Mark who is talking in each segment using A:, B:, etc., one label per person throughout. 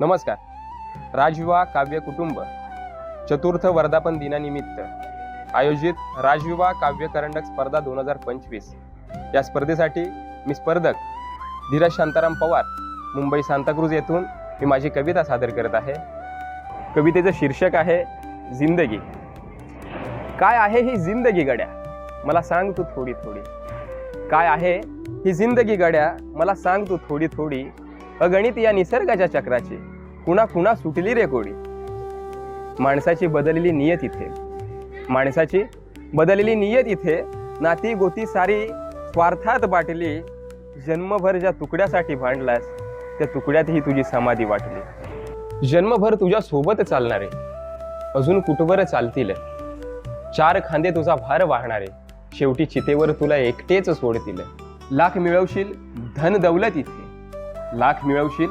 A: नमस्कार. राजविवाह काव्य कुटुंब चतुर्थ वर्धापन दिनानिमित्त आयोजित राजविवाह काव्य करंडक स्पर्धा दोन हजार पंचवीस. या स्पर्धेसाठी मी स्पर्धक धीरज शांताराम पवार मुंबई सांताक्रूज येथून मी माझी कविता सादर करत आहे. कवितेचं शीर्षक आहे जिंदगी. काय आहे ही जिंदगी गड्या? मला सांग तू थोडी थोडी. काय आहे ही जिंदगी गड्या? मला सांग तू थोडी थोडी. अगणित या निसर्गाच्या चक्राची. कुणा कुणा सुटली रे कोडी. माणसाची बदललेली नियत इथे. माणसाची बदललेली नियत इथे. नाती गोती सारी स्वार्थात बाटली. जन्मभर ज्या तुकड्यासाठी भांडलास त्या तुकड्यातही तुझी समाधी वाटली. जन्मभर तुझ्या सोबत चालणारे. अजून कुठवर चालतील? चार खांदे तुझा भार वाहणारे. शेवटी चितेवर तुला एकटेच सोडतील. लाख मिळवशील धन दौलत इथे. लाख मिळवशील?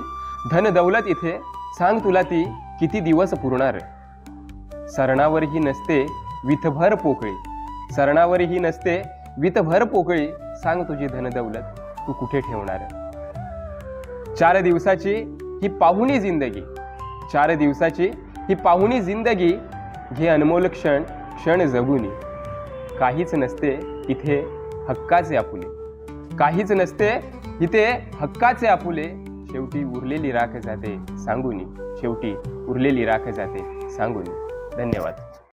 A: धन दौलत इथे. सांग तुला ती किती दिवस पुरणार सरणावरही नसते विथभर पोकळी. सरणावरही नसते विथभर पोकळी. सांग तुझी धन दौलत तू कुठे ठेवणार चार दिवसाची ही पाहुणी जिंदगी. चार दिवसाची ही पाहुणी जिंदगी. घे अनमोल क्षण क्षण जगुनी. काहीच नसते इथे हक्काचे आपुले. काहीच नसते इथे हक्काचे आपुले शेवटी उरलेली राख जाते सांगुनी. शेवटी उरलेली राख जाते सांगुनी. धन्यवाद.